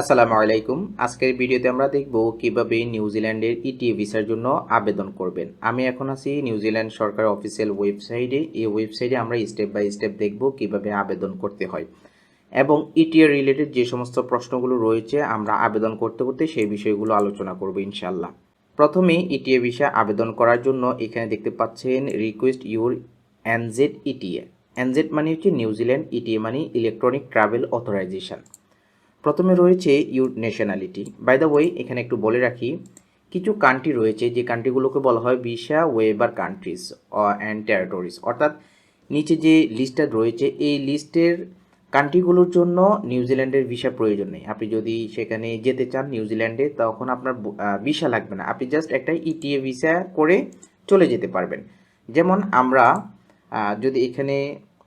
আসসালামু আলাইকুম। আজকের ভিডিওতে আমরা দেখব কীভাবে নিউজিল্যান্ডের ইটিএ ভিসার জন্য আবেদন করবেন। আমি এখন আছি নিউজিল্যান্ড সরকার অফিসিয়াল ওয়েবসাইটে। এই ওয়েবসাইটে আমরা স্টেপ বাই স্টেপ দেখব কীভাবে আবেদন করতে হয়। এবং ইটিএ রিলেটেড যে সমস্ত প্রশ্নগুলো রয়েছে, আমরা আবেদন করতে করতে সেই বিষয়গুলো আলোচনা করব ইনশাল্লাহ প্রথমে ইটিএ ভিসা আবেদন করার জন্য এখানে দেখতে পাচ্ছেন request your N Z E T A N Z মানে হচ্ছে New Zealand E T A মানে ইলেকট্রনিক ট্রাভেল অথরাইজেশন প্রথমে রয়েছে your nationality. By the way এখানে একটু বলে রাখি, কিছু কান্ট্রি রয়েছে যে কান্ট্রিগুলোকে বলা হয় visa waiver countries and territories অর্থাৎ নিচে যে লিস্টটা রয়েছে, এই লিস্টের কান্ট্রিগুলোর জন্য নিউজিল্যান্ডের ভিসা প্রয়োজন নেই। আপনি যদি সেখানে যেতে চান নিউজিল্যান্ডে তখন আপনার ভিসা লাগবে না। আপনি জাস্ট একটা ইটিএ ভিসা করে চলে যেতে পারবেন। যেমন আমরা যদি এখানে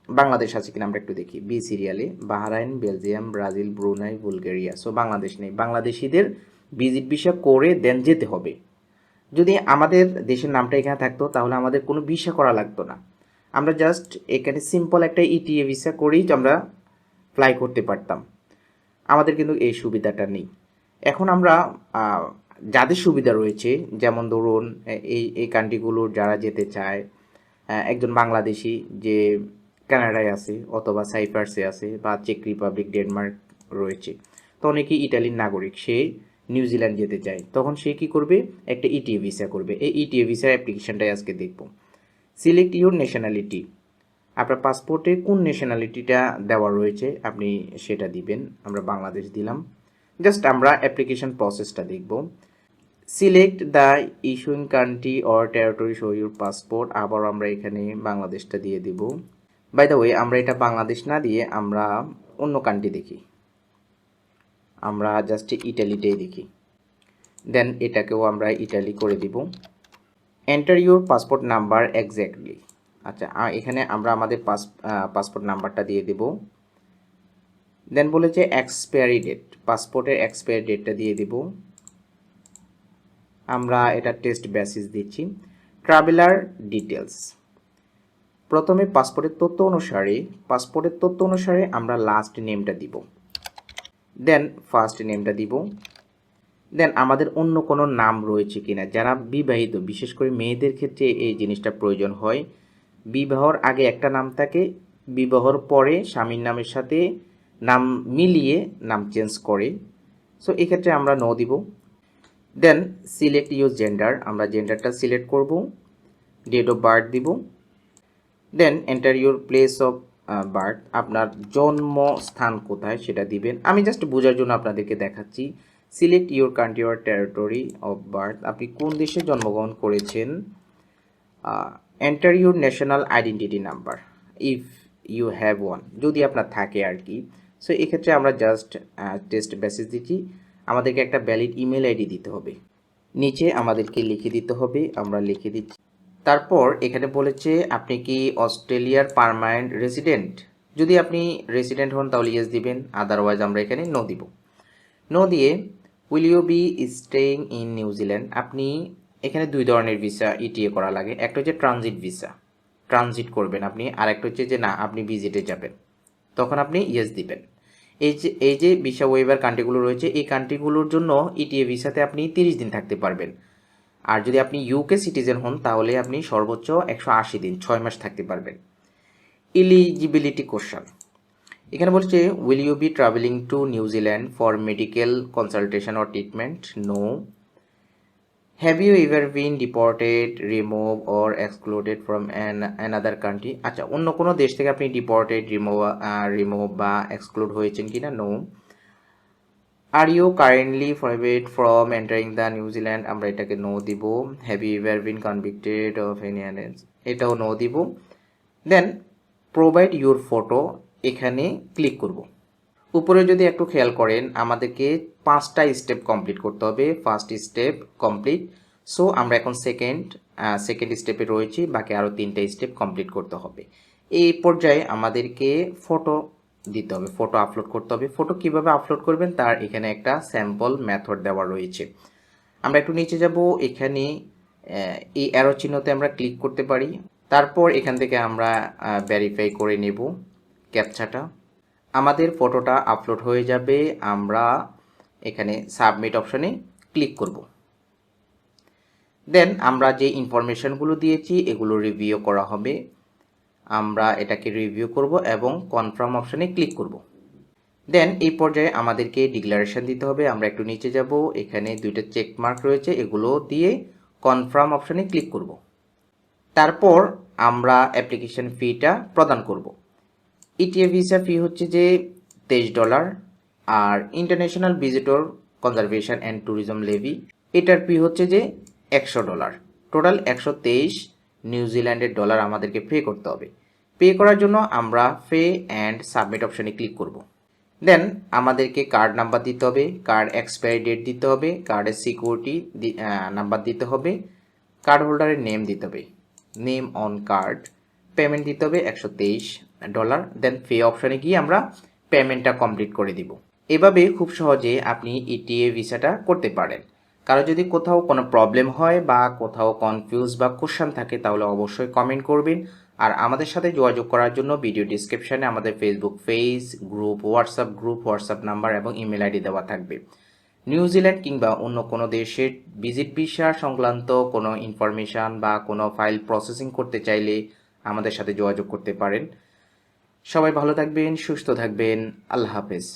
বাংলাদেশ আছে কিনা আমরা একটু দেখি। বি, সিরিয়ালে, Bahrain, Belgium, Brazil, Brunei, Bulgaria. So Bangladesh নেই। বাংলাদেশিদের ভিজিট ভিসা করে দেন যেতে হবে। যদি আমাদের দেশের নামটা এখানে থাকতো, তাহলে আমাদের কোনো ভিসা করা লাগতো না। আমরা জাস্ট এখানে সিম্পল একটা ইটিএ ভিসা করেই আমরা ফ্লাই করতে পারতাম। আমাদের কিন্তু এই সুবিধাটা নেই। এখন আমরা যাদের সুবিধা রয়েছে, যেমন ধরুন এই এই কান্ট্রিগুলোর যারা যেতে চায় একজন বাংলাদেশি যে কানাডায় আছে অথবা সাইপ্রাসে আছে বা চেক রিপাবলিক ডেনমার্ক রয়েছে। তো অনেকেই ইটালির নাগরিক, সে নিউজিল্যান্ড যেতে চায়। তখন সে কি করবে? একটা ইটিএ ভিসা করবে। এই ইটিএ ভিসার অ্যাপ্লিকেশনটাই আজকে দেখব। সিলেক্ট ইউর ন্যাশনালিটি আপনার পাসপোর্টে কোন ন্যাশনালিটিটা দেওয়া রয়েছে আপনি সেটা দিবেন, আমরা বাংলাদেশ দিলাম। জাস্ট আমরা অ্যাপ্লিকেশন প্রসেসটা দেখব। Select the issuing country or territory show your passport আবার আমরা এখানে বাংলাদেশটা দিয়ে দিব। বাই দ্য ওয়ে আমরা এটা বাংলাদেশ না দিয়ে আমরা অন্য কান্ট্রি দেখি। আমরা জাস্ট ইটালিটাই দেখি। দেন এটাকেও আমরা ইটালি করে দিব। Enter your passport number exactly আচ্ছা এখানে আমরা আমাদের পাস পাসপোর্ট নাম্বারটা দিয়ে দেব। দেন বলেছে এক্সপায়ারি ডেট পাসপোর্টের এক্সপায়ারি ডেটটা দিয়ে দিব। আমরা এটা টেস্ট বেসিস দিচ্ছি। ট্রাভেলার ডিটেলস প্রথমে পাসপোর্টের তথ্য অনুসারে, পাসপোর্টের তথ্য অনুসারে আমরা লাস্ট নেমটা দিব। দেন ফার্স্ট নেমটা দিব। দেন আমাদের অন্য কোনো নাম রয়েছে কিনা? যারা বিবাহিত, বিশেষ করে মেয়েদের ক্ষেত্রে এই জিনিসটা প্রয়োজন হয়। বিবাহর আগে একটা নাম থাকে, বিবাহর পরে স্বামীর নামের সাথে নাম মিলিয়ে নাম চেঞ্জ করে। সো এক্ষেত্রে আমরা নো দিব। দেন সিলেক্ট ইউজ জেন্ডার আমরা জেন্ডারটা সিলেক্ট করব। ডেট অফ বার্থ দিব। Then enter your place of birth আপনার জন্মস্থান কোথায় সেটা দিবেন। আমি জাস্ট বোঝার জন্য আপনাদেরকে দেখাচ্ছি। Select your country or territory of birth আপনি কোন দেশে জন্মগ্রহণ করেছেন? Enter your national identity number if you have one যদি আপনার থাকে আর কি। সো এক্ষেত্রে আমরা জাস্ট টেস্ট মেসেজ দিচ্ছি। আমাদেরকে একটা ভ্যালিড ইমেল আইডি দিতে হবে। নিচে আমাদেরকে লিখে দিতে হবে। আমরা লিখে দিচ্ছি তারপর এখানে বলেছে, আপনি কি অস্ট্রেলিয়ার পার্মানেন্ট রেসিডেন্ট? যদি আপনি রেসিডেন্ট হন, তাহলে ইয়েস দিবেন আদারওয়াইজ আমরা এখানে নো দিব। নো দিয়ে will you be staying in New Zealand আপনি এখানে দুই ধরনের ভিসা ইটিএ করা লাগে, একটা হচ্ছে ট্রানজিট ভিসা ট্রানজিট করবেন আপনি, আর একটা হচ্ছে যে না, আপনি ভিজিটে যাবেন। তখন আপনি ইয়েস দিবেন। এই যে এই যে ভিসা ওয়েবার কান্ট্রিগুলো রয়েছে, এই কান্ট্রিগুলোর জন্য ইটিএ ভিসাতে আপনি তিরিশ দিন থাকতে পারবেন। আর যদি আপনি ইউকে সিটিজেন হন, তাহলে আপনি সর্বোচ্চ একশো আশি দিন, ছয় মাস থাকতে পারবেন। ইলিজিবিলিটি কোশ্চান এখানে বলছে will you be travelling to New Zealand for medical consultation or treatment no have you ever been deported remove or excluded from an another country আচ্ছা অন্য কোনো দেশ থেকে আপনি ডিপোর্টেড রিমুভ রিমুভ বা এক্সক্লুড হয়েছেন কি না no are you currently prohibit from entering the New Zealand আমরা এটাকে নো দিব। Have you ever been convicted of any এটাও নো দিব। দেন প্রোভাইড ইউর ফটো এখানে ক্লিক করব। উপরে যদি একটু খেয়াল করেন, আমাদেরকে পাঁচটা স্টেপ কমপ্লিট করতে হবে। ফার্স্ট স্টেপ কমপ্লিট সো আমরা এখন সেকেন্ড সেকেন্ড স্টেপে রয়েছি। বাকি আরও তিনটা স্টেপ কমপ্লিট করতে হবে। এই পর্যায়ে আমাদেরকে ফটো দিতে হবে ফটো আপলোড করতে হবে। ফটো কীভাবে আপলোড করবেন? তার এখানে একটা স্যাম্পল মেথড দেওয়া রয়েছে। আমরা একটু নিচে যাব, এখানে এই অ্যারো চিহ্নতে আমরা ক্লিক করতে পারি। তারপর এখান থেকে আমরা ভেরিফাই করে নেব ক্যাপচাটা আমাদের ফটোটা আপলোড হয়ে যাবে। আমরা এখানে সাবমিট অপশনে ক্লিক করব। দেন আমরা যে ইনফরমেশনগুলো দিয়েছি, এগুলো রিভিউ করা হবে। আমরা এটাকে রিভিউ করব এবং কনফার্ম অপশানে ক্লিক করব। দেন এই পর্যায়ে আমাদেরকে ডিক্লারেশন দিতে হবে। আমরা একটু নিচে যাব। এখানে দুইটা চেক মার্ক রয়েছে। এগুলো দিয়ে কনফার্ম অপশানে ক্লিক করব। তারপর আমরা অ্যাপ্লিকেশন ফিটা প্রদান করব। ইটিএ ভিসা ফি হচ্ছে যে তেইশ dollar R international visitor conservation and tourism levy এটার ফি হচ্ছে যে একশো ডলার। টোটাল একশো তেইশ নিউজিল্যান্ডের ডলার আমাদেরকে পে করতে হবে। পে করার জন্য আমরা পে অ্যান্ড সাবমিট অপশনে ক্লিক করব। দেন আমাদেরকে কার্ড নাম্বার দিতে হবে কার্ড এক্সপায়ারি ডেট দিতে হবে কার্ডের সিকিউরিটি নাম্বার দিতে হবে কার্ড হোল্ডারের নেম দিতে হবে। নেম অন কার্ড পেমেন্ট দিতে হবে একশো তেইশ ডলার দেন পে অপশানে গিয়ে আমরা পেমেন্টটা কমপ্লিট করে দিব। এভাবে খুব সহজে আপনি ইটিএ ভিসাটা করতে পারেন। কারও যদি কোথাও কোনো প্রবলেম হয় বা কোথাও কনফিউজ বা কোশ্চান থাকে, তাহলে অবশ্যই কমেন্ট করবেন। আর আমাদের সাথে যোগাযোগ করার জন্য ভিডিও ডিসক্রিপশনে আমাদের Facebook page group WhatsApp group WhatsApp number এবং ইমেল আইডি দেওয়া থাকবে। নিউজিল্যান্ড কিংবা অন্য কোনো দেশের ভিজিট ভিসা সংক্রান্ত কোনো ইনফরমেশান বা কোনো ফাইল প্রসেসিং করতে চাইলে আমাদের সাথে যোগাযোগ করতে পারেন। সবাই ভালো থাকবেন, সুস্থ থাকবেন, আল্লাহ হাফেজ।